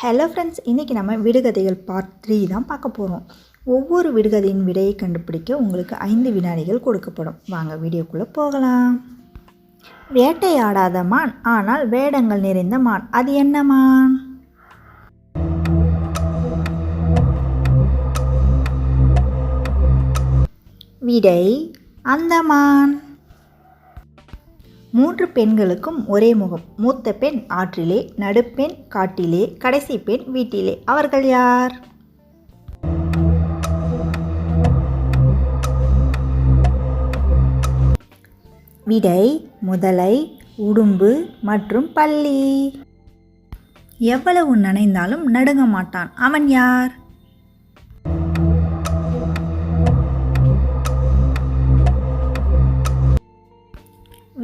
Hello friends இன்றைக்கி நம்ம விடுகதைகள் part three தான் பார்க்க போகிறோம் ஒவ்வொரு விடுகதையின் விடையை கண்டுபிடிக்க உங்களுக்கு ஐந்து வினாடிகள் கொடுக்கப்படும். வாங்க வீடியோக்குள்ளே போகலாம். வேட்டையாடாத மான் ஆனால் வேடங்கள் நிறைந்த மான். அது என்ன மான்? விடை அந்தமான் மூன்று பெண்களுக்கும் ஒரே முகம். மூத்த பெண் ஆற்றிலே நடுப்பெண் காட்டிலே கடைசி பெண் வீட்டிலே. அவர்கள் யார்? விடை முதலை உடும்பு மற்றும் பள்ளி எவ்வளவு நனைந்தாலும் நடுங்க மாட்டான். அவன் யார்?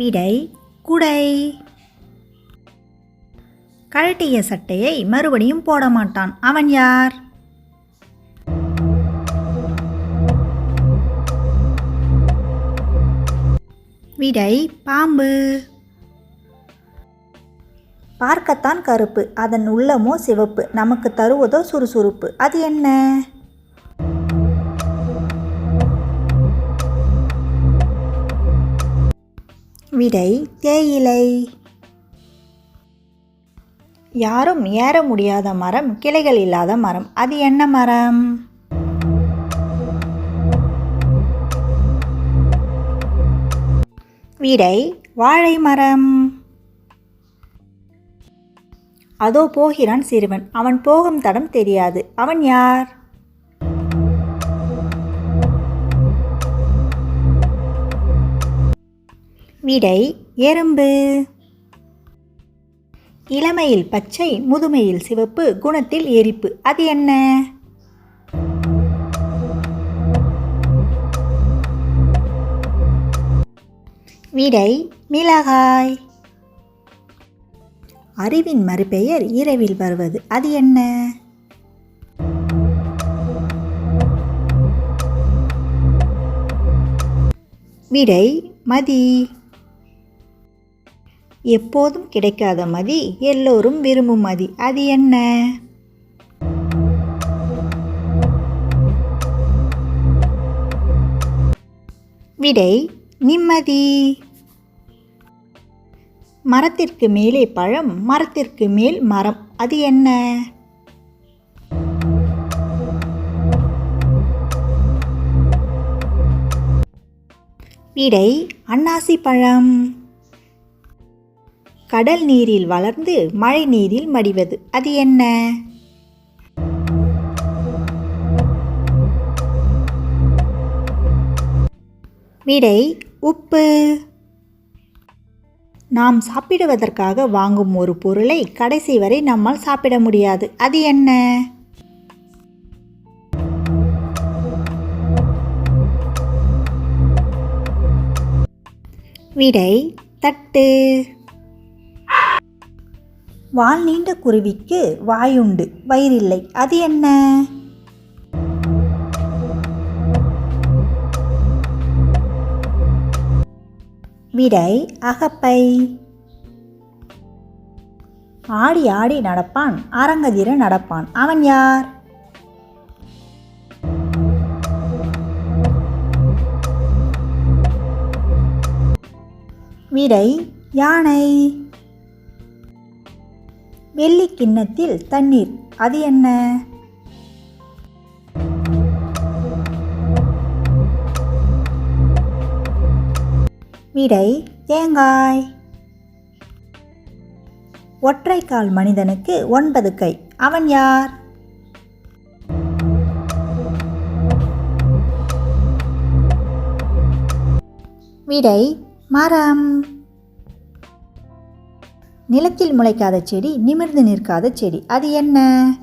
விடை குடை. கழட்டிய சட்டையை மறுபடியும் போட மாட்டான். அவன் யார்? விடை பாம்பு. பார்க்கத்தான் கருப்பு. அதன் உள்ளமோ சிவப்பு. நமக்கு தருவதோ சுறுசுறுப்பு. அது என்ன? விடை தேயிலை. யாரும் ஏற முடியாத மரம் கிளைகள் இல்லாத மரம். அது என்ன மரம்? விடை வாழை மரம். அதோ போகிறான் சிறுவன். அவன் போகும் தடம் தெரியாது. அவன் யார்? விடை எறும்பு. இளமையில் பச்சை முதுமையில் சிவப்பு குணத்தில் எரிப்பு. அது என்ன? விடை மிளகாய். அறிவின் மறுபெயர் இரவில் வருவது. அது என்ன? விடை மதி. எப்போதும் கிடைக்காத மதி எல்லோரும் விரும்பும் மதி. அது என்ன? விடை நிம்மதி. மரத்திற்கு மேலே பழம் மரத்திற்கு மேல் மரம். அது என்ன? விடை அன்னாசி பழம். கடல் நீரில் வளர்ந்து மழை நீரில் மடிவது. அது என்ன? விடை உப்பு. நாம் சாப்பிடுவதற்காக வாங்கும் ஒரு பொருளை கடைசி வரை நம்மால் சாப்பிட முடியாது. அது என்ன? விடை தட்டு. வால் நீண்ட குருவிக்கு வாயுண்டு. வயிறில்லை. அது என்ன? விடை அகப்பை. ஆடி ஆடி நடப்பான். அரங்கதிர நடப்பான். அவன் யார்? விடை யானை. வெள்ளி கிண்ணத்தில் தண்ணீர். அது என்ன? விடை தேங்காய். ஒற்றைக்கால் மனிதனுக்கு ஒன்பது கை. அவன் யார்? விடை மரம். நிலத்தில் முளைக்காத செடி நிமிர்ந்து நிற்காத செடி. அது என்ன?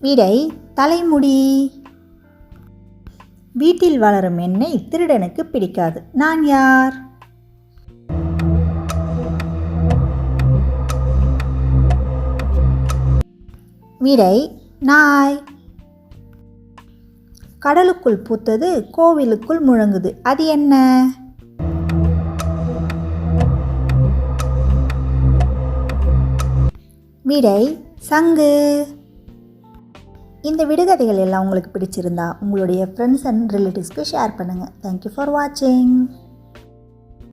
விடை தலைமுடி. வீட்டில் வளரும் எண்ணெய் திருடனுக்கு பிடிக்காது. நான் யார்? விடை நாய். கடலுக்குள் பூத்தது கோவிலுக்குள் முழங்குது. அது என்ன? விடை சங்கு. இந்த விடுகதைகள் எல்லாம் உங்களுக்கு பிடிச்சிருந்தா உங்களுடைய ஃப்ரெண்ட்ஸ் அண்ட் ரிலேட்டிவ்ஸ்க்கு ஷேர் பண்ணுங்கள் தேங்க்யூ ஃபார் வாட்சிங்